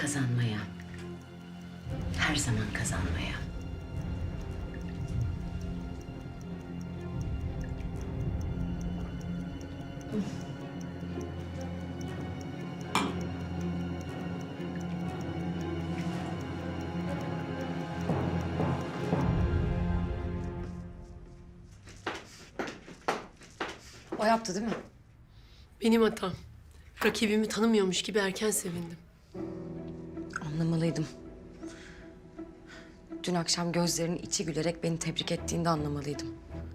Kazanmaya. Her zaman kazanmaya. O yaptı değil mi? Benim hatam. Rakibimi tanımıyormuş gibi erken sevindim. Anlamalıydım. Dün akşam gözlerinin içi gülerek beni tebrik ettiğinde anlamalıydım.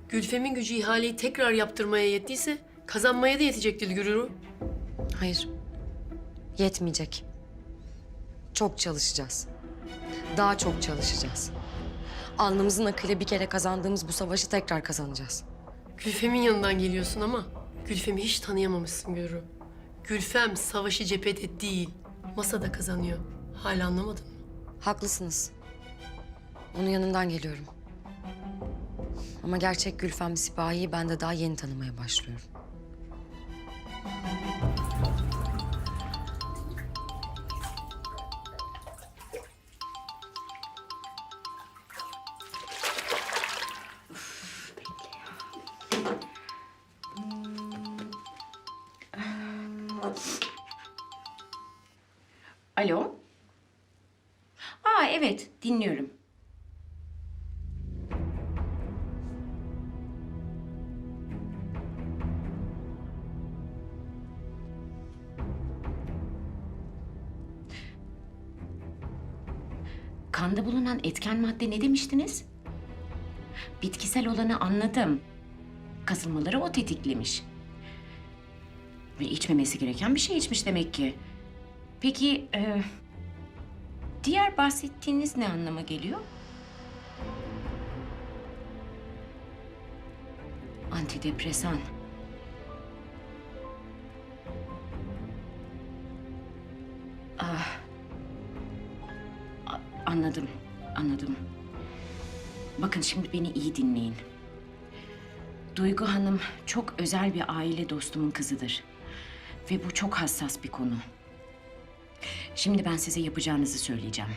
Gülfem'in gücü ihaleyi tekrar yaptırmaya yettiyse kazanmaya da yetecek Dilgür'ü. Hayır. Yetmeyecek. Çok çalışacağız. Daha çok çalışacağız. Alnımızın akıyla bir kere kazandığımız bu savaşı tekrar kazanacağız. Gülfem'in yanından geliyorsun ama Gülfem'i hiç tanıyamamışsın Gürü. Gülfem savaşı cephede değil, masada kazanıyor. Hala anlamadın mı? Haklısınız. Onun yanından geliyorum. Ama gerçek Gülfem Sipahi'yi ben de daha yeni tanımaya başlıyorum. Alo? Evet dinliyorum. Kanda bulunan etken madde ne demiştiniz? Bitkisel olanı anladım. Kasılmaları o tetiklemiş. Ve içmemesi gereken bir şey içmiş demek ki. Peki e, diğer bahsettiğiniz ne anlama geliyor? Antidepresan. Ah. Anladım, anladım. Bakın şimdi beni iyi dinleyin. Duygu Hanım çok özel bir aile dostumun kızıdır. Ve bu çok hassas bir konu. Şimdi ben size yapacağınızı söyleyeceğim.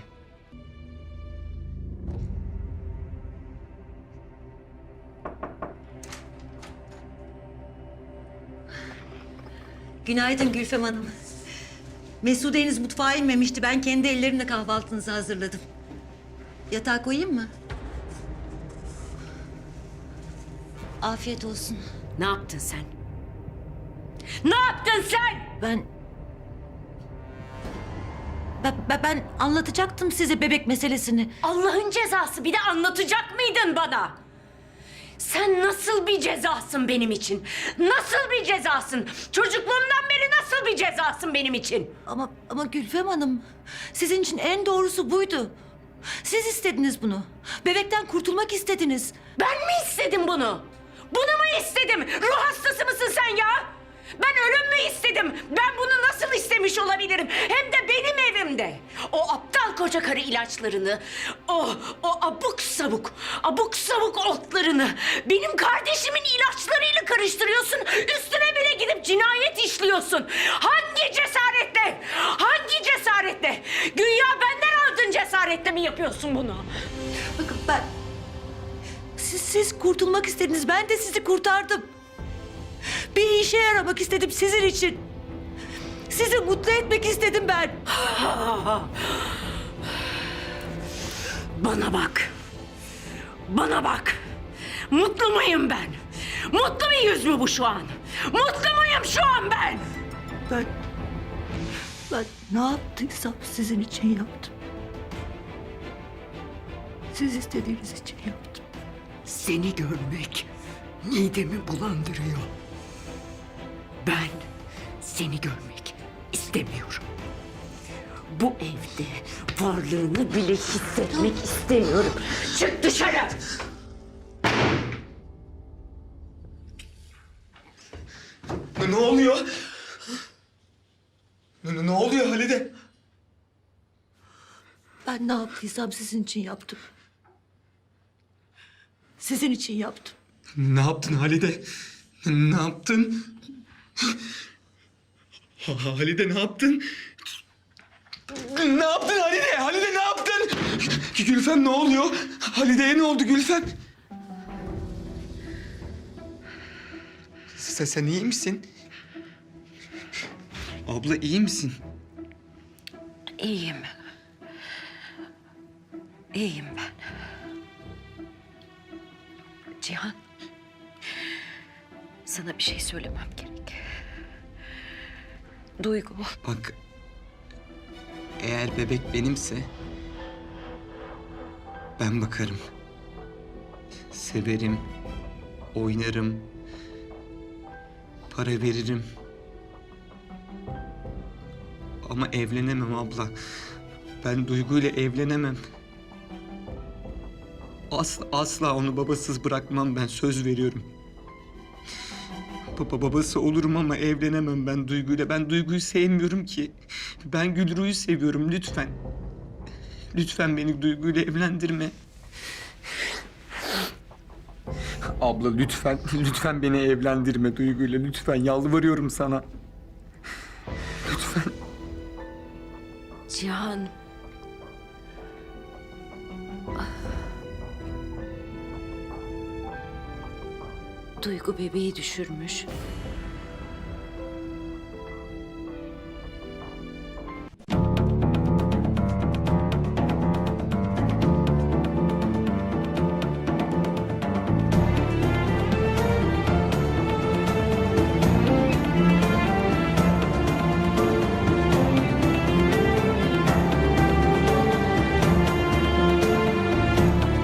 Günaydın Gülfem Hanım. Mesude henüz mutfağa inmemişti. Ben kendi ellerimle kahvaltınızı hazırladım. Yatağa koyayım mı? Afiyet olsun. Ne yaptın sen? Ne yaptın sen? Ben... Ben, ben, ben anlatacaktım size bebek meselesini. Allah'ın cezası bir de anlatacak mıydın bana? Sen nasıl bir cezasın benim için? Nasıl bir cezasın? Çocukluğumdan beri nasıl bir cezasın benim için? Ama ama Gülfem Hanım, sizin için en doğrusu buydu. Siz istediniz bunu. Bebekten kurtulmak istediniz. Ben mi istedim bunu? Bunu mu istedim? Ruh hastası mısın sen ya? Ben ölüm mü istedim? Ben bunu nasıl istemiş olabilirim? Hem de benim evimde. O aptal koca karı ilaçlarını, o, o abuk sabuk, abuk sabuk otlarını benim kardeşimin ilaçlarıyla karıştırıyorsun. Üstüne bile gidip cinayet işliyorsun. Hangi cesaretle? Hangi cesaretle? Güya benden aldığın cesaretle mi yapıyorsun bunu? Bakın ben... Siz, siz kurtulmak istediniz. Ben de sizi kurtardım. Bir işe yaramak istedim sizin için. Sizi mutlu etmek istedim ben. Bana bak. Bana bak. Mutlu muyum ben? Mutlu bir yüz mü bu şu an? Mutlu muyum şu an ben? Ben... Ben ne yaptıysam sizin için yaptım. Siz istediğiniz için yaptım. Seni görmek midemi bulandırıyor. Ben seni görmek istemiyorum. Bu evde varlığını bile hissetmek istemiyorum. Çık dışarı. Ne, oluyor? Ne, ne oluyor Halide? Ben ne yaptıysam sizin için yaptım. Sizin için yaptım. Ne yaptın Halide? Ne yaptın? Ha- Halide ne yaptın? Ne yaptın Halide? Halide ne yaptın? Gülfem ne oluyor? Halide'ye ne oldu Gülfem? Sen, iyi misin? Abla iyi misin? İyiyim. İyiyim ben. Cihan. Sana bir şey söylemem. Duygu. Bak eğer bebek benimse ben bakarım. Severim, oynarım, para veririm. Ama evlenemem abla. Ben duyguyla evlenemem. Asla, asla onu babasız bırakmam ben söz veriyorum. Baba babası olurum ama evlenemem ben Duygu'yla. Ben Duygu'yu sevmiyorum ki. Ben Gülru'yu seviyorum lütfen. Lütfen beni Duygu'yla evlendirme. Abla lütfen, lütfen beni evlendirme Duygu'yla. Lütfen yalvarıyorum sana. Lütfen. Cihan. Duygu bebeği düşürmüş.